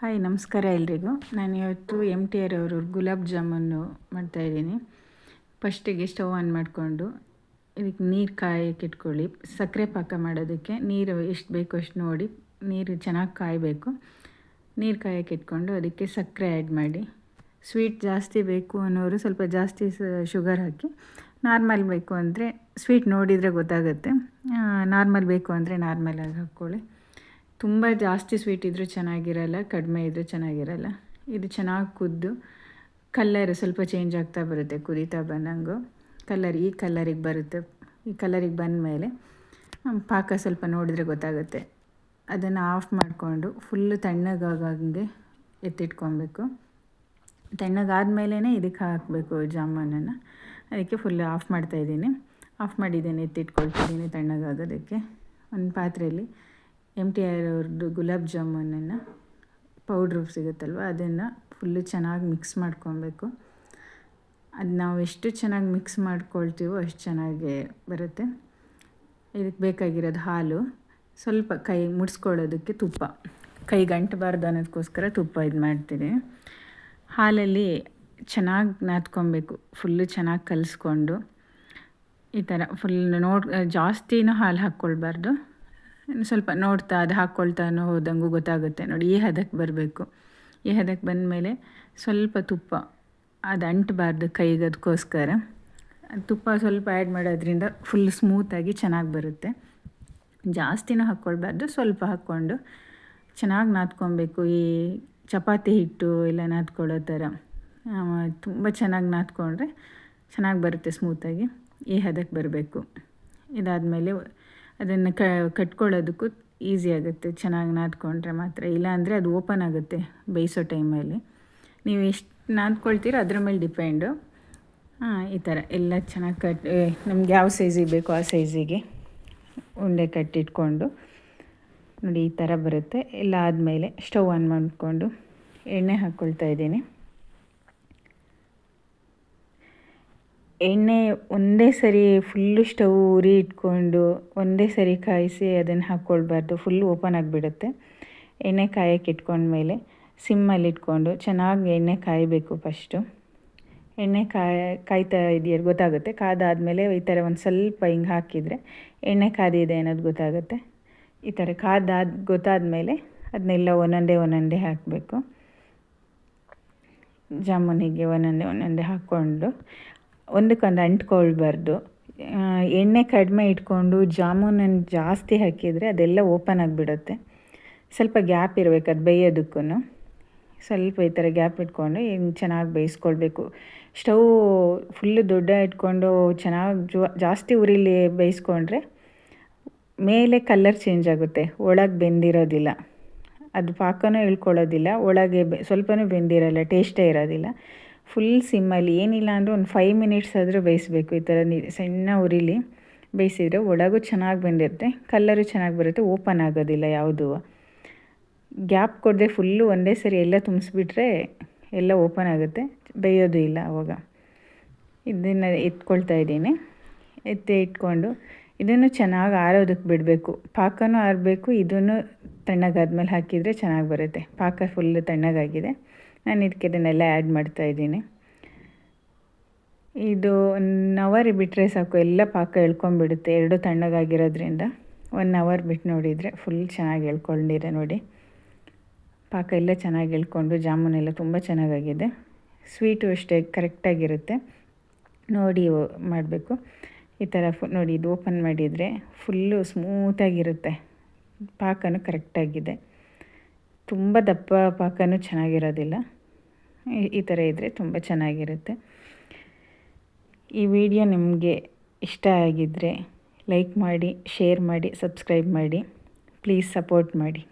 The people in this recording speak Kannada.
ಹಾಯ್, ನಮಸ್ಕಾರ ಎಲ್ರಿಗೂ. ನಾನು ಇವತ್ತು ಎಂ ಟಿ ಆರ್ ಅವರು ಗುಲಾಬ್ ಜಾಮೂನು ಮಾಡ್ತಾಯಿದ್ದೀನಿ ಫಸ್ಟಿಗೆ ಸ್ಟವ್ ಆನ್ ಮಾಡಿಕೊಂಡು ಇದಕ್ಕೆ ನೀರು ಕಾಯಕ್ಕೆ ಇಟ್ಕೊಳ್ಳಿ. ಸಕ್ಕರೆ ಪಾಕ ಮಾಡೋದಕ್ಕೆ ನೀರು ಎಷ್ಟು ಬೇಕು ಅಷ್ಟು ನೋಡಿ ನೀರು ಚೆನ್ನಾಗಿ ಕಾಯಬೇಕು. ನೀರು ಕಾಯಕ್ಕೆ ಇಟ್ಕೊಂಡು ಅದಕ್ಕೆ ಸಕ್ಕರೆ ಆ್ಯಡ್ ಮಾಡಿ. ಸ್ವೀಟ್ ಜಾಸ್ತಿ ಬೇಕು ಅನ್ನೋರು ಸ್ವಲ್ಪ ಜಾಸ್ತಿ ಶುಗರ್ ಹಾಕಿ. ನಾರ್ಮಲ್ ಬೇಕು ಅಂದರೆ ಸ್ವೀಟ್ ನೋಡಿದರೆ ಗೊತ್ತಾಗುತ್ತೆ. ನಾರ್ಮಲ್ ಬೇಕು ಅಂದರೆ ನಾರ್ಮಲಾಗಿ ಹಾಕ್ಕೊಳ್ಳಿ. ತುಂಬ ಜಾಸ್ತಿ ಸ್ವೀಟ್ ಇದ್ದರೂ ಚೆನ್ನಾಗಿರಲ್ಲ, ಕಡಿಮೆ ಇದ್ದರೂ ಚೆನ್ನಾಗಿರಲ್ಲ. ಇದು ಚೆನ್ನಾಗಿ ಕುದ್ದು ಕಲ್ಲರ್ ಸ್ವಲ್ಪ ಚೇಂಜ್ ಆಗ್ತಾ ಬರುತ್ತೆ ಕುದೀತಾ ಬಂದಂಗೂ. ಕಲ್ಲರ್ ಈ ಕಲ್ಲರಿಗೆ ಬರುತ್ತೆ, ಈ ಕಲ್ಲರಿಗೆ ಬಂದ ಮೇಲೆ ಪಾಕ ಸ್ವಲ್ಪ ನೋಡಿದರೆ ಗೊತ್ತಾಗುತ್ತೆ. ಅದನ್ನು ಆಫ್ ಮಾಡಿಕೊಂಡು ಫುಲ್ಲು ತಣ್ಣಗಾಗಂಗೆ ಎತ್ತಿಟ್ಕೊಬೇಕು. ತಣ್ಣಗಾದ್ಮೇಲೇ ಇದಕ್ಕೆ ಹಾಕಬೇಕು ಜಾಮೂನನ್ನು. ಅದಕ್ಕೆ ಫುಲ್ ಆಫ್ ಮಾಡ್ತಾಯಿದ್ದೀನಿ ಆಫ್ ಮಾಡಿದ್ದೀನಿ ಎತ್ತಿಟ್ಕೊಳ್ತಿದ್ದೀನಿ ತಣ್ಣಗಾಗೋದಕ್ಕೆ. ಒಂದು ಪಾತ್ರೆಯಲ್ಲಿ ಎಂ ಟಿ ಆರ್ ಅವ್ರದ್ದು ಗುಲಾಬ್ ಜಾಮೂನನ್ನು ಪೌಡ್ರ್ ಸಿಗುತ್ತಲ್ವ, ಅದನ್ನು ಫುಲ್ಲು ಚೆನ್ನಾಗಿ ಮಿಕ್ಸ್ ಮಾಡ್ಕೊಬೇಕು. ಅದು ನಾವು ಎಷ್ಟು ಚೆನ್ನಾಗಿ ಮಿಕ್ಸ್ ಮಾಡ್ಕೊಳ್ತೀವೋ ಅಷ್ಟು ಚೆನ್ನಾಗಿ ಬರುತ್ತೆ. ಇದಕ್ಕೆ ಬೇಕಾಗಿರೋದು ಹಾಲು, ಸ್ವಲ್ಪ ಕೈ ಮುಡಿಸ್ಕೊಳ್ಳೋದಕ್ಕೆ ತುಪ್ಪ. ಕೈ ಗಂಟಬಾರ್ದು ಅನ್ನೋದಕ್ಕೋಸ್ಕರ ತುಪ್ಪ ಇದು ಮಾಡ್ತೀನಿ ಹಾಲಲ್ಲಿ ಚೆನ್ನಾಗಿ ನಾದ್ಕೊಬೇಕು ಫುಲ್ಲು ಚೆನ್ನಾಗಿ ಕಲಿಸ್ಕೊಂಡು. ಈ ಥರ ಫುಲ್ ನೋಡಿ, ಜಾಸ್ತಿನೂ ಹಾಲು ಹಾಕ್ಕೊಳ್ಬಾರ್ದು. ಸ್ವಲ್ಪ ನೋಡ್ತಾ ಅದು ಹಾಕ್ಕೊಳ್ತಾನೋ ಹೋದಂಗೂ ಗೊತ್ತಾಗುತ್ತೆ. ನೋಡಿ ಈ ಹದಕ್ಕೆ ಬರಬೇಕು. ಈ ಹದಕ್ಕೆ ಬಂದಮೇಲೆ ಸ್ವಲ್ಪ ತುಪ್ಪ, ಅದು ಅಂಟಬಾರ್ದು ಕೈಗೆ ಅದಕ್ಕೋಸ್ಕರ. ತುಪ್ಪ ಸ್ವಲ್ಪ ಆ್ಯಡ್ ಮಾಡೋದ್ರಿಂದ ಫುಲ್ ಸ್ಮೂತಾಗಿ ಚೆನ್ನಾಗಿ ಬರುತ್ತೆ. ಜಾಸ್ತಿನೂ ಹಾಕ್ಕೊಳ್ಬಾರ್ದು ಸ್ವಲ್ಪ ಹಾಕ್ಕೊಂಡು ಚೆನ್ನಾಗಿ ನಾದ್ಕೊಬೇಕು. ಈ ಚಪಾತಿ ಹಿಟ್ಟು ಎಲ್ಲ ನಾದ್ಕೊಳ್ಳೋ ಥರ. ತುಂಬ ಚೆನ್ನಾಗಿ ನಾದ್ಕೊಂಡ್ರೆ ಚೆನ್ನಾಗಿ ಬರುತ್ತೆ ಸ್ಮೂತಾಗಿ ಈ ಹದಕ್ಕೆ ಬರಬೇಕು. ಇದಾದಮೇಲೆ ಅದನ್ನು ಕಟ್ಕೊಳ್ಳೋದಕ್ಕೂ ಈಸಿ ಆಗುತ್ತೆ. ಚೆನ್ನಾಗಿ ನಾದ್ಕೊಂಡ್ರೆ ಮಾತ್ರ. ಇಲ್ಲಾಂದರೆ ಅದು ಓಪನ್ ಆಗುತ್ತೆ ಬೇಯಿಸೋ ಟೈಮಲ್ಲಿ ನೀವು ಎಷ್ಟು ನಾದ್ಕೊಳ್ತೀರೋ ಅದ್ರ ಮೇಲೆ ಡಿಪೆಂಡು ಹಾಂ, ಈ ಥರ ಎಲ್ಲ ಚೆನ್ನಾಗಿ ಕಟ್ ನಮ್ಗೆ ಯಾವ ಸೈಜಿಗೆ ಬೇಕೋ ಆ ಸೈಜಿಗೆ ಉಂಡೆ ಕಟ್ಟಿಟ್ಕೊಂಡು. ನೋಡಿ, ಈ ಥರ ಬರುತ್ತೆ. ಎಲ್ಲ ಆದಮೇಲೆ ಸ್ಟವ್ ಆನ್ ಮಾಡಿಕೊಂಡು ಎಣ್ಣೆ ಹಾಕ್ಕೊಳ್ತಾ ಇದ್ದೀನಿ. ಎಣ್ಣೆ ಒಂದೇ ಸರಿ ಫುಲ್ಲು ಸ್ಟವ್ ಉರಿ ಇಟ್ಕೊಂಡು ಒಂದೇ ಸರಿ ಕಾಯಿಸಿ ಅದನ್ನು ಹಾಕ್ಕೊಳ್ಬಾರ್ದು ಫುಲ್ ಓಪನ್ ಆಗಿಬಿಡುತ್ತೆ. ಎಣ್ಣೆ ಕಾಯಕ್ಕೆ ಇಟ್ಕೊಂಡ್ಮೇಲೆ ಸಿಮ್ಮಲ್ಲಿ ಇಟ್ಕೊಂಡು ಚೆನ್ನಾಗಿ ಎಣ್ಣೆ ಕಾಯಬೇಕು ಫಸ್ಟು ಎಣ್ಣೆ ಕಾಯ, ಕಾಯ್ತಾ ಇದೆಯಲ್ಲ ಗೊತ್ತಾಗುತ್ತೆ. ಕಾದಾದಮೇಲೆ ಈ ಥರ ಒಂದು ಸ್ವಲ್ಪ ಹಿಂಗೆ ಹಾಕಿದರೆ ಎಣ್ಣೆ ಕಾದಿದೆ ಅನ್ನೋದು ಗೊತ್ತಾಗುತ್ತೆ. ಈ ಥರ ಕಾದಾದ, ಗೊತ್ತಾದಮೇಲೆ ಅದನ್ನೆಲ್ಲ ಒಂದೊಂದೇ ಒಂದೊಂದೇ ಹಾಕಬೇಕು. ಜಾಮೂನಿಗೆ ಒಂದೊಂದೇ ಒಂದೊಂದೇ ಹಾಕ್ಕೊಂಡು ಒಂದಕ್ಕೊಂದು ಅಂಟ್ಕೊಳ್ಬಾರ್ದು. ಎಣ್ಣೆ ಕಡಿಮೆ ಇಟ್ಕೊಂಡು ಜಾಮೂನನ್ನು ಜಾಸ್ತಿ ಹಾಕಿದರೆ ಅದೆಲ್ಲ ಓಪನ್ ಆಗಿಬಿಡುತ್ತೆ. ಸ್ವಲ್ಪ ಗ್ಯಾಪ್ ಇರಬೇಕು ಅದು ಬೇಯೋದಕ್ಕೂ ಸ್ವಲ್ಪ ಈ ಥರ ಗ್ಯಾಪ್ ಇಟ್ಕೊಂಡು ಹಿಂಗೆ ಚೆನ್ನಾಗಿ ಬೇಯಿಸ್ಕೊಳ್ಬೇಕು. ಸ್ಟವ್ ಫುಲ್ಲು ದೊಡ್ಡ ಇಟ್ಕೊಂಡು ಚೆನ್ನಾಗಿ ಜಾಸ್ತಿ ಉರಿಲಿ ಬೇಯಿಸ್ಕೊಂಡ್ರೆ ಮೇಲೆ ಕಲರ್ ಚೇಂಜ್ ಆಗುತ್ತೆ. ಒಳಗೆ ಬೆಂದಿರೋದಿಲ್ಲ. ಅದು ಪಾಕನೂ ಇಳ್ಕೊಳ್ಳೋದಿಲ್ಲ. ಒಳಗೆ ಬೆ, ಸ್ವಲ್ಪನೂ ಬೆಂದಿರೋಲ್ಲ, ಟೇಸ್ಟೇ ಇರೋದಿಲ್ಲ. ಫುಲ್ ಸಿಮ್ಮಲ್ಲಿ ಏನಿಲ್ಲ ಅಂದರೂ ಒಂದು ಫೈವ್ ಮಿನಿಟ್ಸ್ ಆದರೂ ಬೇಯಿಸಬೇಕು. ಈ ಥರ ನೀ, ಸಣ್ಣ ಉರಿಲಿ ಬೇಯಿಸಿದರೆ ಒಳಗೂ ಚೆನ್ನಾಗಿ ಬಂದಿರುತ್ತೆ, ಕಲ್ಲರು ಚೆನ್ನಾಗಿ ಬರುತ್ತೆ ಓಪನ್ ಆಗೋದಿಲ್ಲ ಯಾವುದು. ಗ್ಯಾಪ್ ಕೊಡದೆ ಫುಲ್ಲು ಒಂದೇ ಸರಿ ಎಲ್ಲ ತುಂಬಿಸ್ಬಿಟ್ರೆ ಎಲ್ಲ ಓಪನ್ ಆಗುತ್ತೆ, ಬೇಯೋದು ಇಲ್ಲ ಆವಾಗ ಇದನ್ನು ಎತ್ಕೊಳ್ತಾ ಇದ್ದೀನಿ. ಎತ್ತಿ ಇಟ್ಕೊಂಡು ಇದನ್ನು ಚೆನ್ನಾಗಿ ಆರೋದಕ್ಕೆ ಬಿಡಬೇಕು. ಪಾಕನೂ ಆರಬೇಕು, ಇದನ್ನು ತಣ್ಣಗಾದ್ಮೇಲೆ ಹಾಕಿದರೆ ಚೆನ್ನಾಗಿ ಬರುತ್ತೆ. ಪಾಕ ಫುಲ್ ತಣ್ಣಗಾಗಿದೆ. ನಾನು ಇದಕ್ಕೆ ಇದನ್ನೆಲ್ಲ ಆ್ಯಡ್ ಮಾಡ್ತಾಯಿದ್ದೀನಿ ಇದು ಒನ್ ಅವರ್ ಬಿಟ್ಟರೆ ಸಾಕು, ಎಲ್ಲ ಪಾಕ ಎಳ್ಕೊಂಬಿಡುತ್ತೆ ಎರಡು ತಣ್ಣಗಾಗಿರೋದ್ರಿಂದ. ಒನ್ ಅವರ್ ಬಿಟ್ಟು ನೋಡಿದರೆ ಫುಲ್ ಚೆನ್ನಾಗಿ ಎಳ್ಕೊಂಡಿದೆ ನೋಡಿ. ಪಾಕ ಎಲ್ಲ ಚೆನ್ನಾಗಿ ಎಳ್ಕೊಂಡು ಜಾಮೂನೆಲ್ಲ ತುಂಬ ಚೆನ್ನಾಗಾಗಿದೆ. ಸ್ವೀಟು ಅಷ್ಟೇ ಕರೆಕ್ಟಾಗಿರುತ್ತೆ ನೋಡಿ ಮಾಡಬೇಕು. ಈ ಥರ ಫು, ನೋಡಿ ಇದು ಓಪನ್ ಮಾಡಿದರೆ ಫುಲ್ಲು ಸ್ಮೂತಾಗಿರುತ್ತೆ ಪಾಕನೂ ಕರೆಕ್ಟಾಗಿದೆ ತುಂಬ ದಪ್ಪ ಪಾಕನೂ ಚೆನ್ನಾಗಿರೋದಿಲ್ಲ. ಈ ಥರ ಇದ್ದರೆ ತುಂಬ ಚೆನ್ನಾಗಿರುತ್ತೆ. ಈ ವಿಡಿಯೋ ನಿಮಗೆ ಇಷ್ಟ ಆಗಿದ್ದರೆ ಲೈಕ್ ಮಾಡಿ, ಶೇರ್ ಮಾಡಿ, ಸಬ್ಸ್ಕ್ರೈಬ್ ಮಾಡಿ, ಪ್ಲೀಸ್ ಸಪೋರ್ಟ್ ಮಾಡಿ.